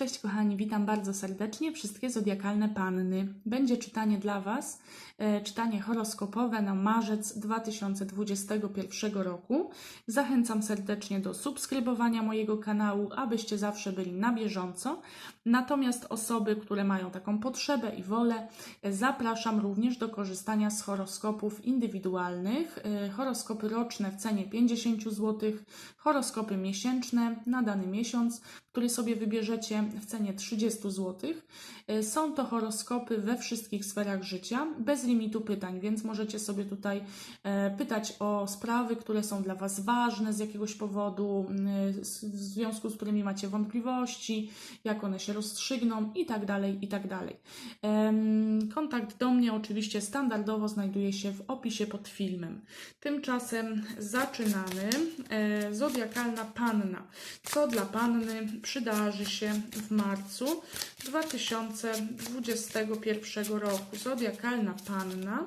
Cześć kochani, witam bardzo serdecznie wszystkie zodiakalne panny. Będzie czytanie dla Was, e, czytanie horoskopowe na marzec 2021 roku. Zachęcam serdecznie do subskrybowania mojego kanału, abyście zawsze byli na bieżąco. Natomiast osoby, które mają taką potrzebę i wolę, e, zapraszam również do korzystania z horoskopów indywidualnych. E, Horoskopy roczne w cenie 50 zł, horoskopy miesięczne na dany miesiąc, który sobie wybierzecie w cenie 30 zł. Są to horoskopy we wszystkich sferach życia, bez limitu pytań, więc możecie sobie tutaj e, pytać o sprawy, które są dla Was ważne z jakiegoś powodu, w związku z którymi macie wątpliwości, jak one się rozstrzygną i tak dalej, i tak dalej. Kontakt do mnie oczywiście standardowo znajduje się w opisie pod filmem. Tymczasem zaczynamy. E, Zodiakalna panna. Co dla panny przydarzy się w marcu 2021 roku? Zodiakalna panna.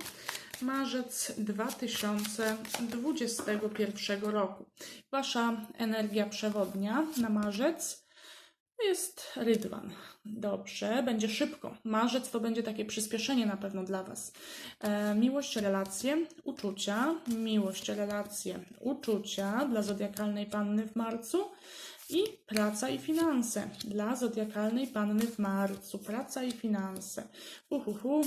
Marzec 2021 roku. Wasza energia przewodnia na marzec jest rydwan. Dobrze, będzie szybko. Marzec to będzie takie przyspieszenie na pewno dla Was. E, miłość, relacje, uczucia. Miłość, relacje, uczucia dla zodiakalnej panny w marcu. I praca i finanse dla zodiakalnej panny w marcu. Praca i finanse. Uhuhu.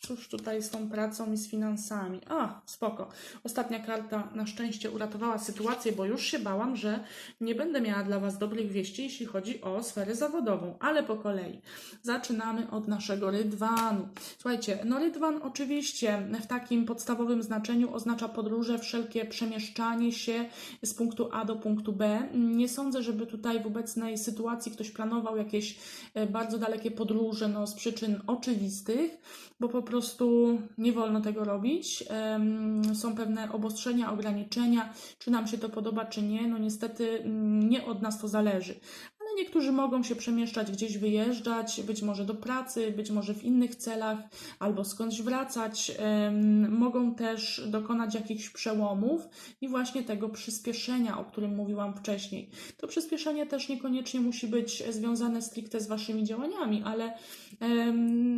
Cóż tutaj z tą pracą i z finansami? A, spoko. Ostatnia karta na szczęście uratowała sytuację, bo już się bałam, że nie będę miała dla Was dobrych wieści, jeśli chodzi o sferę zawodową, ale po kolei. Zaczynamy od naszego rydwanu. Słuchajcie, no rydwan oczywiście w takim podstawowym znaczeniu oznacza podróże, wszelkie przemieszczanie się z punktu A do punktu B. Nie sądzę, żeby tutaj w obecnej sytuacji ktoś planował jakieś e, bardzo dalekie podróże, no z przyczyn oczywistych, bo po prostu nie wolno tego robić. Są pewne obostrzenia, ograniczenia, czy nam się to podoba, czy nie. No niestety mm, nie od nas to zależy. Ale niektórzy mogą się przemieszczać, gdzieś wyjeżdżać, być może do pracy, być może w innych celach, albo skądś wracać. Mogą też dokonać jakichś przełomów i właśnie tego przyspieszenia, o którym mówiłam wcześniej. To przyspieszenie też niekoniecznie musi być związane stricte z Waszymi działaniami, ale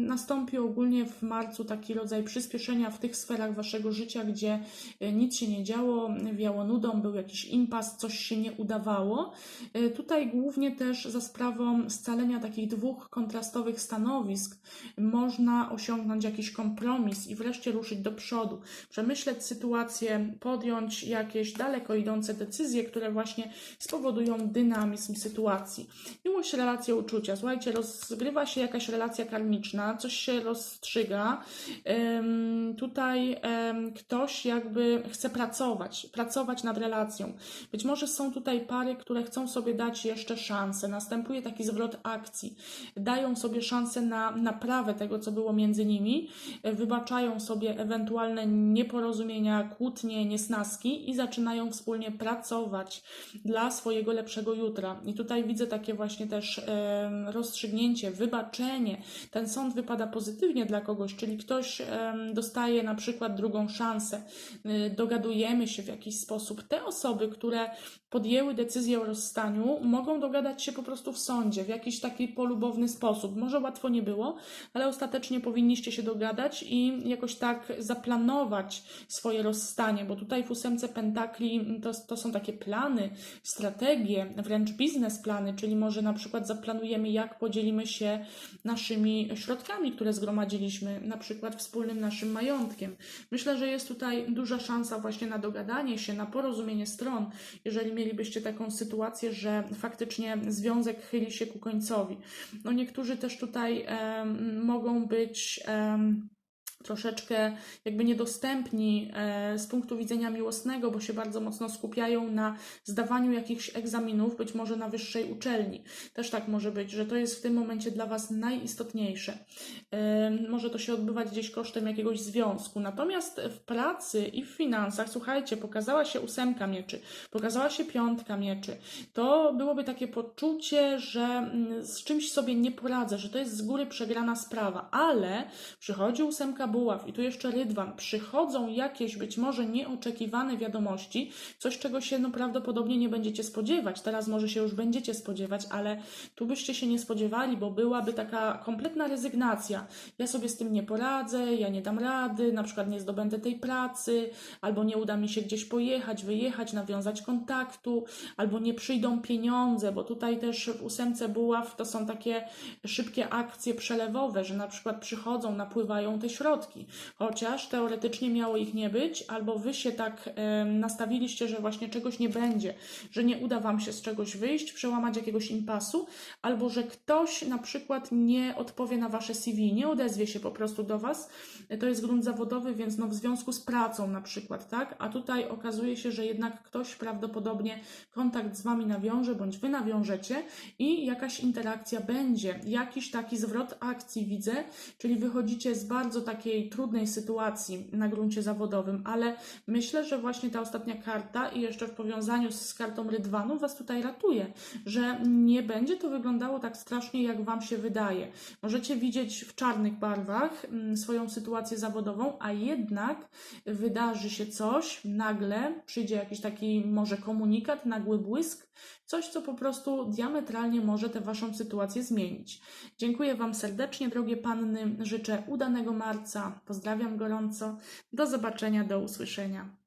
nastąpi ogólnie w marcu taki rodzaj przyspieszenia w tych sferach Waszego życia, gdzie e, nic się nie działo, wiało nudą, był jakiś impas, coś się nie udawało. E, Tutaj głównie też za sprawą scalenia takich dwóch kontrastowych stanowisk można osiągnąć jakiś kompromis i wreszcie ruszyć do przodu, przemyśleć sytuację, podjąć jakieś daleko idące decyzje, które właśnie spowodują dynamizm sytuacji. Miłość, relacje, uczucia. Słuchajcie, rozgrywa się jakaś relacja karmiczna, coś się rozstrzyga. Tutaj ktoś jakby chce pracować, pracować nad relacją. Być może są tutaj pary, które chcą sobie dać jeszcze szansę. Następuje taki zwrot akcji. Dają sobie szansę na naprawę tego, co było między nimi, wybaczają sobie ewentualne nieporozumienia, kłótnie, niesnaski i zaczynają wspólnie pracować dla swojego lepszego jutra. I tutaj widzę takie właśnie też rozstrzygnięcie, wybaczenie. Ten sąd wypada pozytywnie dla kogoś, czyli ktoś dostaje na przykład drugą szansę, y, dogadujemy się w jakiś sposób. Te osoby, które podjęły decyzję o rozstaniu, mogą dogadać się po prostu w sądzie, w jakiś taki polubowny sposób. Może łatwo nie było, ale ostatecznie powinniście się dogadać i jakoś tak zaplanować swoje rozstanie, bo tutaj w ósemce pentakli to, to są takie plany, strategie, wręcz biznesplany, czyli może na przykład zaplanujemy, jak podzielimy się naszymi środkami, które zgromadziliśmy, na przykład wspólnym naszym majątkiem. Myślę, że jest tutaj duża szansa właśnie na dogadanie się, na porozumienie stron, jeżeli mielibyście taką sytuację, że faktycznie związek chyli się ku końcowi. No niektórzy też tutaj em, mogą być em, troszeczkę jakby niedostępni e, z punktu widzenia miłosnego, bo się bardzo mocno skupiają na zdawaniu jakichś egzaminów, być może na wyższej uczelni. Też tak może być, że to jest w tym momencie dla Was najistotniejsze. E, może to się odbywać gdzieś kosztem jakiegoś związku. Natomiast w pracy i w finansach, słuchajcie, pokazała się ósemka mieczy, pokazała się piątka mieczy. To byłoby takie poczucie, że mm, z czymś sobie nie poradzę, że to jest z góry przegrana sprawa, ale przychodzi ósemka buław i tu jeszcze rydwan, przychodzą jakieś być może nieoczekiwane wiadomości, coś czego się no prawdopodobnie nie będziecie spodziewać. Teraz może się już będziecie spodziewać, ale tu byście się nie spodziewali, bo byłaby taka kompletna rezygnacja. Ja sobie z tym nie poradzę, ja nie dam rady, na przykład nie zdobędę tej pracy, albo nie uda mi się gdzieś pojechać, wyjechać, nawiązać kontaktu, albo nie przyjdą pieniądze, bo tutaj też w ósemce buław to są takie szybkie akcje przelewowe, że na przykład przychodzą, napływają te środki, chociaż teoretycznie miało ich nie być, albo wy się tak em, nastawiliście, że właśnie czegoś nie będzie, że nie uda wam się z czegoś wyjść, przełamać jakiegoś impasu, albo że ktoś na przykład nie odpowie na wasze CV, nie odezwie się po prostu do was. To jest grunt zawodowy, więc no w związku z pracą na przykład, tak? A tutaj okazuje się, że jednak ktoś prawdopodobnie kontakt z wami nawiąże, bądź wy nawiążecie i jakaś interakcja będzie, jakiś taki zwrot akcji widzę, czyli wychodzicie z bardzo takiej trudnej sytuacji na gruncie zawodowym, ale myślę, że właśnie ta ostatnia karta i jeszcze w powiązaniu z kartą Rydwanu was tutaj ratuje, że nie będzie to wyglądało tak strasznie, jak wam się wydaje. Możecie widzieć w czarnych barwach mm, swoją sytuację zawodową, a jednak wydarzy się coś, nagle przyjdzie jakiś taki może komunikat, nagły błysk, coś, co po prostu diametralnie może tę waszą sytuację zmienić. Dziękuję Wam serdecznie, drogie panny. Życzę udanego marca. Pozdrawiam gorąco. Do zobaczenia, do usłyszenia.